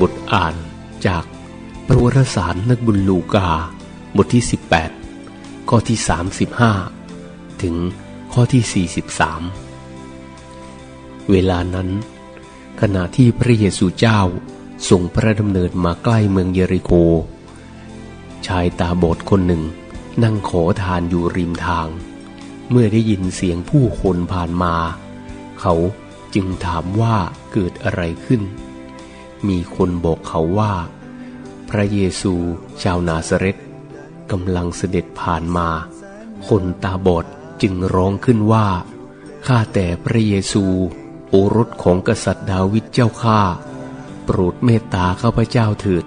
บทอ่านจากประวัติศาสตร์นักบุญลูกา บทที่ 18 ข้อที่ 35 ถึงข้อที่ 43 เวลานั้น ขณะที่พระเยซูเจ้าทรงพระดำเนินมาใกล้เมืองเยริโค ชายตาบอดคนหนึ่งนั่งขอทานอยู่ริมทาง เมื่อได้ยินเสียงผู้คนผ่านมา เขาจึงถามว่าเกิดอะไรขึ้น มีคนบอกเขาว่า พระเยซู ชาวนาซาเรตกำลังเสด็จผ่านมา คนตาบอดจึงร้องขึ้นว่า ข้าแต่พระเยซู โอรสของกษัตริย์ดาวิดเจ้าข้า โปรดเมตตาข้าพเจ้าเถิด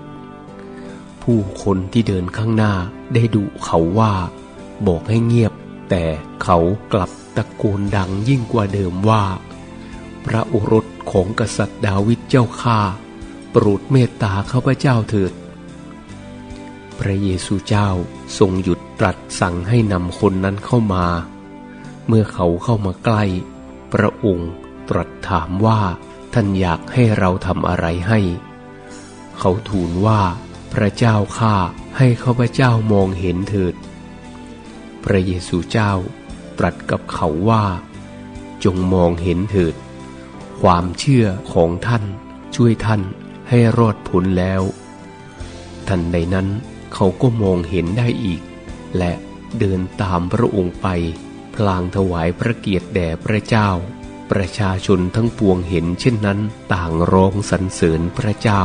ผู้คนที่เดินข้างหน้าได้ดุเขาว่า บอกให้เงียบ แต่เขากลับตะโกนดังยิ่งกว่าเดิมว่า พระโอรสของกษัตริย์ดาวิดเจ้าข้า ปรดเมตตาข้าพเจ้าเถิด พระเยซูเจ้าทรงหยุดตรัสสั่งให้นำคนนั้นเข้ามา เมื่อเขาเข้ามาใกล้ พระองค์ตรัสถามว่าท่านอยากให้เราทำอะไรให้ เขาทูลว่า พระเจ้าข้าให้ข้าพเจ้ามองเห็นเถิด พระเยซูเจ้าตรัสกับเขาว่า จงมองเห็นเถิด ความเชื่อของท่านช่วยท่าน ให้รอดพ้นแล้ว ทันใดนั้นเขาก็มองเห็นได้อีก และเดินตามพระองค์ไป พลางถวายพระเกียรติแด่พระเจ้า ประชาชนทั้งปวงเห็นเช่นนั้นต่างร้องสรรเสริญพระเจ้า